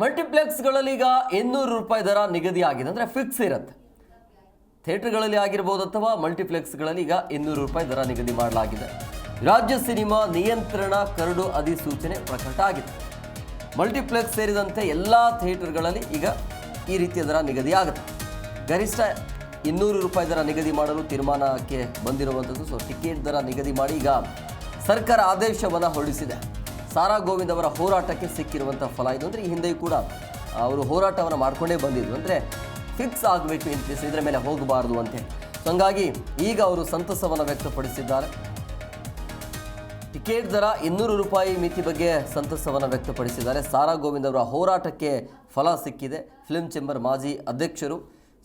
ಮಲ್ಟಿಪ್ಲೆಕ್ಸ್ಗಳಲ್ಲಿ ಈಗ ಇನ್ನೂರು ರೂಪಾಯಿ ದರ ನಿಗದಿ ಆಗಿದೆ ಅಂದರೆ ಫಿಕ್ಸ್ ಇರುತ್ತೆ. ಥಿಯೇಟರ್ಗಳಲ್ಲಿ ಆಗಿರ್ಬೋದು ಅಥವಾ ಮಲ್ಟಿಪ್ಲೆಕ್ಸ್ಗಳಲ್ಲಿ ಈಗ ಇನ್ನೂರು ರೂಪಾಯಿ ದರ ನಿಗದಿ ಮಾಡಲಾಗಿದೆ. ರಾಜ್ಯ ಸಿನಿಮಾ ನಿಯಂತ್ರಣ ಕರಡು ಅಧಿಸೂಚನೆ ಪ್ರಕಟ ಆಗಿದೆ. ಮಲ್ಟಿಪ್ಲೆಕ್ಸ್ ಸೇರಿದಂತೆ ಎಲ್ಲ ಥಿಯೇಟರ್ಗಳಲ್ಲಿ ಈಗ ಈ ರೀತಿಯ ದರ ನಿಗದಿ ಆಗುತ್ತೆ ಗರಿಷ್ಠ ಇನ್ನೂರು ರೂಪಾಯಿ ದರ ನಿಗದಿ ಮಾಡಲು ತೀರ್ಮಾನಕ್ಕೆ ಬಂದಿರುವಂಥದ್ದು, ಸೊ ಟಿಕೆಟ್ ದರ ನಿಗದಿ ಮಾಡಿ ಈಗ ಸರ್ಕಾರ ಆದೇಶವನ್ನು ಹೊರಡಿಸಿದೆ. ಸಾರಾ ಗೋವಿಂದ್ ಅವರ ಹೋರಾಟಕ್ಕೆ ಸಿಕ್ಕಿರುವಂಥ ಫಲ ಇದು. ಅಂದರೆ ಈ ಹಿಂದೆಯೂ ಕೂಡ ಅವರು ಹೋರಾಟವನ್ನು ಮಾಡಿಕೊಂಡೇ ಬಂದಿದ್ರು. ಅಂದರೆ ಫಿಕ್ಸ್ ಆಗಬೇಕು ಅಂತ ಇದರ ಮೇಲೆ ಹೋಗಬಾರ್ದು ಅಂತ ಹಂಗಾಗಿ ಈಗ ಅವರು ಸಂತಸವನ್ನು ವ್ಯಕ್ತಪಡಿಸಿದ್ದಾರೆ. ಟಿಕೆಟ್ ದರ ಇನ್ನೂರು ರೂಪಾಯಿ ಮಿತಿ ಬಗ್ಗೆ ಸಂತಸವನ್ನು ವ್ಯಕ್ತಪಡಿಸಿದ್ದಾರೆ. ಸಾರಾ ಗೋವಿಂದ್ ಅವರ ಹೋರಾಟಕ್ಕೆ ಫಲ ಸಿಕ್ಕಿದೆ. ಫಿಲ್ಮ್ ಚೇಂಬರ್ ಮಾಜಿ ಅಧ್ಯಕ್ಷರು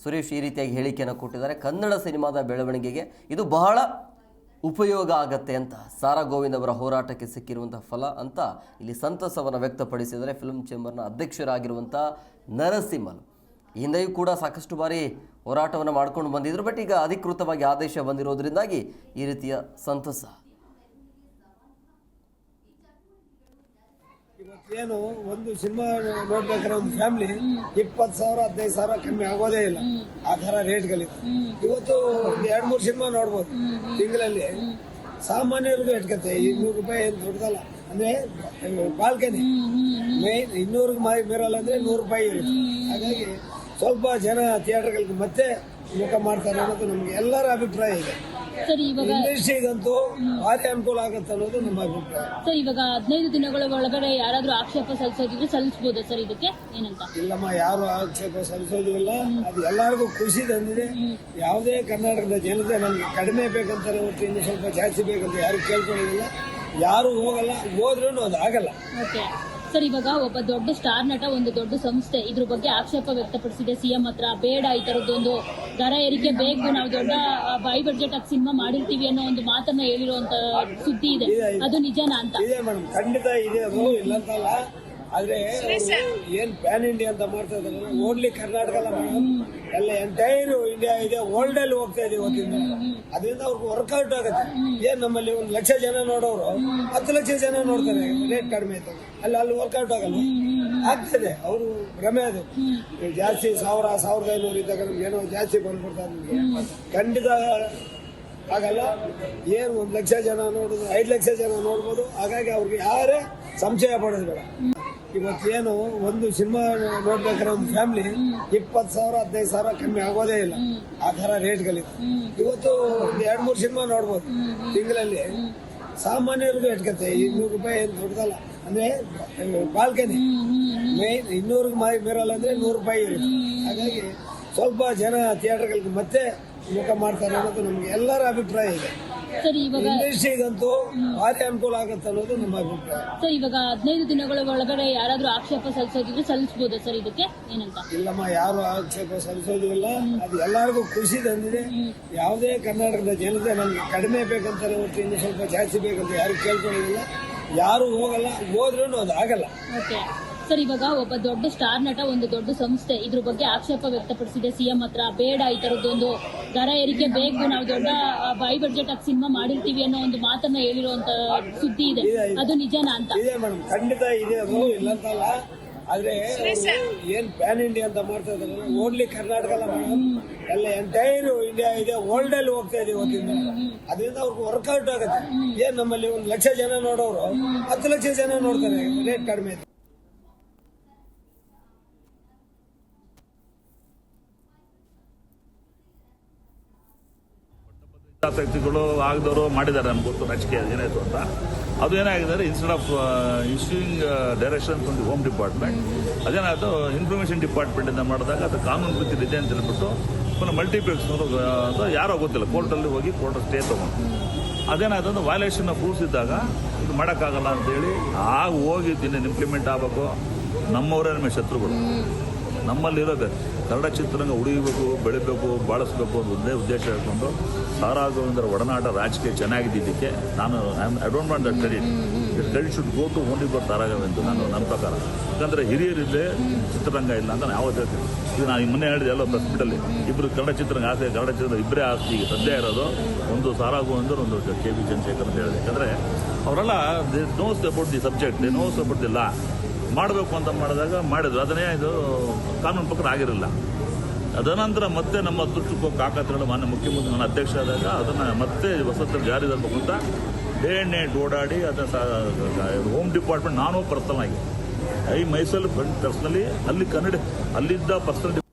ಸುರೇಶ್ ಈ ರೀತಿಯಾಗಿ ಹೇಳಿಕೆಯನ್ನು ಕೊಟ್ಟಿದ್ದಾರೆ. ಕನ್ನಡ ಸಿನಿಮಾದ ಬೆಳವಣಿಗೆಗೆ ಇದು ಬಹಳ ಉಪಯೋಗ ಆಗತ್ತೆ ಅಂತ ಸಾರಾ ಗೋವಿಂದ್ ಅವರ ಹೋರಾಟಕ್ಕೆ ಸಿಕ್ಕಿರುವಂಥ ಫಲ ಅಂತ ಇಲ್ಲಿ ಸಂತಸವನ್ನು ವ್ಯಕ್ತಪಡಿಸಿದರೆ ಫಿಲ್ಮ್ ಚೇಂಬರ್ನ ಅಧ್ಯಕ್ಷರಾಗಿರುವಂಥ ನರಸಿಂಹನ್. ಹಿಂದೆಯೂ ಕೂಡ ಸಾಕಷ್ಟು ಬಾರಿ ಹೋರಾಟವನ್ನು ಮಾಡ್ಕೊಂಡು ಬಂದಿದ್ರು, ಬಟ್ ಈಗ ಅಧಿಕೃತವಾಗಿ ಆದೇಶ ಬಂದಿರೋದ್ರಿಂದಾಗಿ ಈ ರೀತಿಯ ಸಂತಸ ಇವತ್ತೇನು ಒಂದು ಸಿನಿಮಾ ನೋಡ್ಬೇಕಾದ್ರೆ ಒಂದು ಫ್ಯಾಮಿಲಿ ಇಪ್ಪತ್ತು ಸಾವಿರ, ಹದಿನೈದು ಸಾವಿರ ಕಮ್ಮಿ ಆಗೋದೇ ಇಲ್ಲ. ಆ ತರ ರೇಟ್ಗಳಿದೆ ಇವತ್ತು ಒಂದು ಎರಡು ಮೂರು ಸಿನಿಮಾ ನೋಡ್ಬೋದು ತಿಂಗಳಲ್ಲಿ. ಸಾಮಾನ್ಯರಿಗೂ ಎಟ್ಕತ್ತೆ ಇನ್ನೂರು ರೂಪಾಯಿ ಏನು ದೊಡ್ಡದಲ್ಲ. ಅಂದ್ರೆ ಬಾಲ್ಕನಿ. ಮೇನ್ ಇನ್ನೂರು ಬೀರಲ್ಲ ಅಂದ್ರೆ ನೂರು ರೂಪಾಯಿ ಇರುತ್ತೆ. ಹಾಗಾಗಿ ಸ್ವಲ್ಪ ಜನ ಥಿಯೇಟರ್ಗಳಿಗೆ ಮತ್ತೆ ಮುಖ ಮಾಡ್ತಾರೆ ಅನ್ನೋದು ನಮ್ಗೆ ಎಲ್ಲರ ಅಭಿಪ್ರಾಯ ಇದೆ. ಇಂಡಸ್ಟ್ರಿಗಂತೂ ಭಾರಿ ಅನುಕೂಲ ಆಗುತ್ತೆ ಅನ್ನೋದು ನಮ್ಮ ಅಭಿಪ್ರಾಯ. ಸರ್ ಇವಾಗ ಹದಿನೈದು ದಿನಗಳ ಒಳಗಡೆ ಯಾರಾದ್ರೂ ಆಕ್ಷೇಪ ಸಲ್ಲಿಸೋದಿದ್ರೆ ಸಲ್ಲಿಸಬಹುದಾ ಸರ್ ಇದಕ್ಕೆ? ಏನಂತ? ಇಲ್ಲಮ್ಮ ಯಾರು ಆಕ್ಷೇಪ ಸಲ್ಲಿಸೋದಿಲ್ಲ. ಅದು ಎಲ್ಲರಿಗೂ ಖುಷಿ ತಂದಿದೆ. ಯಾವುದೇ ಕರ್ನಾಟಕದ ಜನತೆ ನಮ್ಗೆ ಕಡಿಮೆ ಬೇಕಂತಾರೆ ಹೊರತು ಇನ್ನು ಸ್ವಲ್ಪ ಜಾಸ್ತಿ ಬೇಕಂತ ಯಾರು ಕೇಳ್ಕೊಳ್ಳೋದಿಲ್ಲ. ಯಾರು ಹೋಗಲ್ಲ ಹೋದ್ರೂ ಅದು ಆಗಲ್ಲ. ಓಕೆ. ಸರ್ ಇವಾಗ ಒಬ್ಬ ದೊಡ್ಡ ಸ್ಟಾರ್ ನಟ ಒಂದು ದೊಡ್ಡ ಸಂಸ್ಥೆ ಇದ್ರ ಬಗ್ಗೆ ಆಕ್ಷೇಪ ವ್ಯಕ್ತಪಡಿಸಿದೆ. ಸಿಎಂ ಹತ್ರ ಬೇಡ ಈ ತರದ್ದೊಂದು ದರ ಏರಿಕೆ ಬೇಕು ನಾವು ದೊಡ್ಡ ಬೈ ಬಜೆಟ್ ಆಗಿ ಸಿನಿಮಾ ಮಾಡಿರ್ತೀವಿ ಅನ್ನೋ ಒಂದು ಮಾತನ್ನ ಹೇಳಿರುವಂತ ಸುದ್ದಿ ಇದೆ. ಅದು ನಿಜನಾ ಅಂತ? ಇದೆ ಮೇಡಮ್ ಖಂಡಿತ ಇದೆ ಇಲ್ಲ ಅಂತಲ್ಲ ಆದ್ರೆ ಏನ್ ಪ್ಯಾನ್ ಇಂಡಿಯಾ ಅಂತ ಮಾಡ್ತಾ ಇದ್ದಾರೆ ಓನ್ಲಿ ಕರ್ನಾಟಕ ಎಲ್ಲ ಎಂಟೈರ್ ಇಂಡಿಯಾ ಇದೆ ವರ್ಲ್ಡ್ ಅಲ್ಲಿ ಹೋಗ್ತಾ ಇದೆ ಇವತ್ತಿಂದ. ಅದರಿಂದ ಅವ್ರಿಗೆ ವರ್ಕೌಟ್ ಆಗುತ್ತೆ. ಏನ್ ನಮ್ಮಲ್ಲಿ ಒಂದು ಲಕ್ಷ ಜನ ನೋಡೋರು ಹತ್ತು ಲಕ್ಷ ಜನ ನೋಡ್ತಾರೆ ರೇಟ್ ಕಡಿಮೆ ಇದೆ ಅಲ್ಲಿ ಅಲ್ಲಿ ವರ್ಕೌಟ್ ಆಗಲ್ಲ. ಆಗ್ತದೆ ಅವರು ಭ್ರಮೆ ಅದು. ಜಾಸ್ತಿ ಸಾವಿರ ಸಾವಿರದ ಐನೂರು ಇದ್ದಾಗ ನಮ್ಗೆ ಏನೋ ಜಾಸ್ತಿ ಬಂದ್ಬಿಡ್ತಾರೆ ನಮ್ಗೆ. ಖಂಡಿತ ಆಗಲ್ಲ. ಏನು ಒಂದು ಲಕ್ಷ ಜನ ನೋಡೋದು ಐದು ಲಕ್ಷ ಜನ ನೋಡ್ಬೋದು. ಹಾಗಾಗಿ ಅವ್ರಿಗೆ ಯಾರೇ ಸಂಶಯ ಪಡೋದು ಬೇಡ. ಇವತ್ತೇನು ಒಂದು ಸಿನಿಮಾ ನೋಡ್ಬೇಕಾದ್ರೆ ಒಂದು ಫ್ಯಾಮಿಲಿ ಇಪ್ಪತ್ತು ಸಾವಿರ, ಹದಿನೈದು ಸಾವಿರ ಕಮ್ಮಿ ಆಗೋದೇ ಇಲ್ಲ. ಆ ಥರ ರೇಟ್ಗಳಿದೆ ಇವತ್ತು ಒಂದು ಎರಡು ಮೂರು ಸಿನಿಮಾ ನೋಡ್ಬೋದು ತಿಂಗಳಲ್ಲಿ. ಸಾಮಾನ್ಯರಿಗೂ ಎಟ್ಕತ್ತೆ ಇನ್ನೂರು ರೂಪಾಯಿ ಏನು ದೊಡ್ಡದಲ್ಲ. ಅಂದ್ರೆ, ಬಾಲ್ಕನಿ. ಮೇನ್ ಇನ್ನೂರು ಬೀರಲ್ಲ ಅಂದ್ರೆ ನೂರು ರೂಪಾಯಿ ಇರುತ್ತೆ. ಹಾಗಾಗಿ ಸ್ವಲ್ಪ ಜನ ಥಿಯೇಟರ್ಗಳಿಗೆ ಮತ್ತೆ ಮುಖ ಮಾಡ್ತಾರೆ ಅನ್ನೋದು ನಮ್ಗೆ ಎಲ್ಲರ ಅಭಿಪ್ರಾಯ ಇದೆ. ಸರ್ ಇವಾಗ ಇಂಡಸ್ಟ್ರಿಗಂತೂ ಭಾರಿ ಅನುಕೂಲ ಆಗುತ್ತೆ ಅನ್ನೋದು ನಮ್ಮ ಅಭಿಪ್ರಾಯ. ಸರ್ ಇವಾಗ ಹದಿನೈದು ದಿನಗಳ ಒಳಗಡೆ ಯಾರಾದ್ರೂ ಆಕ್ಷೇಪ ಸಲ್ಲಿಸೋದಿದ್ರೆ ಸಲ್ಲಿಸಬಹುದು ಸರ್ ಇದಕ್ಕೆ? ಏನಂತ? ಇಲ್ಲಮ್ಮ ಯಾರು ಆಕ್ಷೇಪ ಸಲ್ಲಿಸೋದಿಲ್ಲ. ಅದು ಎಲ್ಲರಿಗೂ ಖುಷಿ ತಂದಿದೆ. ಯಾವುದೇ ಕರ್ನಾಟಕದ ಜನತೆ ನಮ್ಗೆ ಕಡಿಮೆ ಬೇಕಂತಾರೆ ಹೊರತು ಇನ್ನು ಸ್ವಲ್ಪ ಜಾಸ್ತಿ ಬೇಕಂತ ಯಾರು ಕೇಳ್ಕೊಳ್ಳೋದಿಲ್ಲ. ಯಾರು ಹೋಗಲ್ಲ ಹೋದ್ರೂ ಅದು ಆಗಲ್ಲ. ಓಕೆ ಸರ್ ಇವಾಗ ಒಬ್ಬ ದೊಡ್ಡ ಸ್ಟಾರ್ ನಟ ಒಂದು ದೊಡ್ಡ ಸಂಸ್ಥೆ ಇದ್ರ ಬಗ್ಗೆ ಆಕ್ಷೇಪ ವ್ಯಕ್ತಪಡಿಸಿದೆ. ಸಿಎಂ ಹತ್ರ ಬೇಡ ಈ ತರದ್ದೊಂದು ದರ ಏರಿಕೆ ಬೇಕು ನಾವು ದೊಡ್ಡ ಬೈ ಬಡ್ಜೆಟ್ ಆಗಿ ಸಿನಿಮಾ ಮಾಡಿರ್ತೀವಿ ಅನ್ನೋ ಒಂದು ಮಾತನ್ನ ಹೇಳಿರುವಂತ ಸುದ್ದಿ ಇದೆ. ಅದು ನಿಜನಾ ಅಂತ? ಖಂಡಿತ ಇದೆ ಇಲ್ಲ ಅಂತಲ್ಲ ಆದ್ರೆ ಏನ್ ಪ್ಯಾನ್ ಇಂಡಿಯಾ ಅಂತ ಮಾಡ್ತಾ ಇದಾರೆ ಓನ್ಲಿ ಕರ್ನಾಟಕ ಅಲ್ಲ ಎಲ್ಲ ಎಂಟೈರ್ ಇಂಡಿಯಾ ಇದೆ ವರ್ಲ್ಡ್ ಅಲ್ಲಿ ಹೋಗ್ತಾ ಇದೆ ಇವತ್ತಿಂದ. ಅದರಿಂದ ಅವ್ರಿಗೆ ವರ್ಕೌಟ್ ಆಗುತ್ತೆ. ಏನ್ ನಮ್ಮಲ್ಲಿ ಒಂದು ಲಕ್ಷ ಜನ ನೋಡೋರು ಹತ್ತು ಲಕ್ಷ ಜನ ನೋಡ್ತಾರೆ ರೇಟ್ ಕಡಿಮೆ. ಹಿತಾಸಕ್ತಿಗಳು ಆಗದವರು ಮಾಡಿದ್ದಾರೆ ನಮ್ಗೆ ಗೊತ್ತು, ರಾಜಕೀಯ ಏನಾಯ್ತು ಅಂತ. ಅದು ಏನಾಗಿದೆ ಇನ್ಸ್ಟೆಡ್ ಆಫ್ ಇಶ್ಯೂಯಿಂಗ್ ಡೈರೆಕ್ಷನ್ ಒಂದು ಹೋಮ್ ಡಿಪಾರ್ಟ್ಮೆಂಟ್ ಅದೇನಾಯಿತು ಇನ್ಫಾರ್ಮೇಷನ್ ಡಿಪಾರ್ಟ್ಮೆಂಟಿಂದ ಮಾಡಿದಾಗ ಅದು ಕಾನೂನು ರೀತಿ ಇದೆ ಅಂತ ಹೇಳ್ಬಿಟ್ಟು ಪುನಃ ಮಲ್ಟಿಪ್ಲೆಕ್ಸ್ನವರು ಅದು ಯಾರೋ ಗೊತ್ತಿಲ್ಲ ಕೋರ್ಟಲ್ಲಿ ಹೋಗಿ ಕೋರ್ಟ್ ಸ್ಟೇ ತೊಗೊಂಡು. ಅದೇನಾಯ್ತು ಅಂದ್ರೆ ವಯಲೇಷನ್ ಆಫ್ ಇದ್ದಾಗ ಇದು ಮಾಡೋಕ್ಕಾಗಲ್ಲ ಅಂತೇಳಿ ಆಗ ಹೋಗಿ ಇನ್ನೇನು ಇಂಪ್ಲಿಮೆಂಟ್ ಆಗಬೇಕು, ನಮ್ಮವರೇ ನಮ್ಮ ಶತ್ರುಗಳು. ನಮ್ಮಲ್ಲಿರೋದು ಕನ್ನಡ ಚಿತ್ರರಂಗ ಉಳಿಬೇಕು ಬೆಳಿಬೇಕು ಬಾಳಿಸ್ಬೇಕು ಅನ್ನೋ ಒಂದೇ ಉದ್ದೇಶ ಇಟ್ಕೊಂಡು ಸಾರಾಗೋವಿಂದರ ಒಡನಾಟ ರಾಜಕೀಯ ಚೆನ್ನಾಗಿದ್ದಿದ್ದಕ್ಕೆ ನಾನು I don't want that credit it credit should go to only for ತಾರಾಗವಿಂದ್ ನಾನು ನನ್ನ ಪ್ರಕಾರ. ಯಾಕಂದರೆ ಹಿರಿಯರಿದ್ದೆ ಚಿತ್ರರಂಗ ಇಲ್ಲ ಅಂತ ನಾನು ಯಾವತ್ತು ಹೇಳ್ತೀನಿ ಇದು ನಾನು ಮೊನ್ನೆ ಹೇಳಿದೆ ಎಲ್ಲ ಹಾಸ್ಪಿಟಲ್ಲಿ ಇಬ್ಬರು ಕನ್ನಡ ಚಿತ್ರರಂಗ ಆಸೆ ಕನ್ನಡ ಚಿತ್ರ ಇಬ್ಬರೇ ಆಸ್ತಿ ಈಗ ಸದ್ಯ ಇರೋದು ಒಂದು ಸಾರಾಗೋವಿಂದರ್ ಒಂದು ಕೆ ವಿ ಚಂದ್ರಶೇಖರ್ ಅಂತ ಹೇಳಿದೆ. ಯಾಕಂದರೆ ಅವರೆಲ್ಲ they knows about the subject they knows about the law ಮಾಡಬೇಕು ಅಂತ ಮಾಡಿದಾಗ ಮಾಡಿದ್ರು. ಅದನ್ನೇ ಇದು ಕಾನೂನು ಪ್ರಕಾರ ಆಗಿರಲಿಲ್ಲ. ಅದನಂತರ ಮತ್ತೆ ನಮ್ಮ ಅದೃಷ್ಟಕ್ಕೂ ಕಾಕತ್ರಗಳು ಮಾನ್ಯ ಮುಖ್ಯಮಂತ್ರಿ ನನ್ನ ಅಧ್ಯಕ್ಷ ಆದಾಗ ಅದನ್ನು ಮತ್ತೆ ಹೊಸತ್ರ ಜಾರಿ ತರಬೇಕು ಅಂತ ಡೇ ನೈಟ್ ಓಡಾಡಿ ಅದನ್ನು ಹೋಮ್ ಡಿಪಾರ್ಟ್ಮೆಂಟ್ ನಾನು ಪರ್ಸನಲ್ ಆಗಿ ಐ ಮೈಸೆಲ್ ಪರ್ಸನಲಿ ಅಲ್ಲಿ ಕನ್ನಡ ಅಲ್ಲಿದ್ದ ಪರ್ಸನಲ್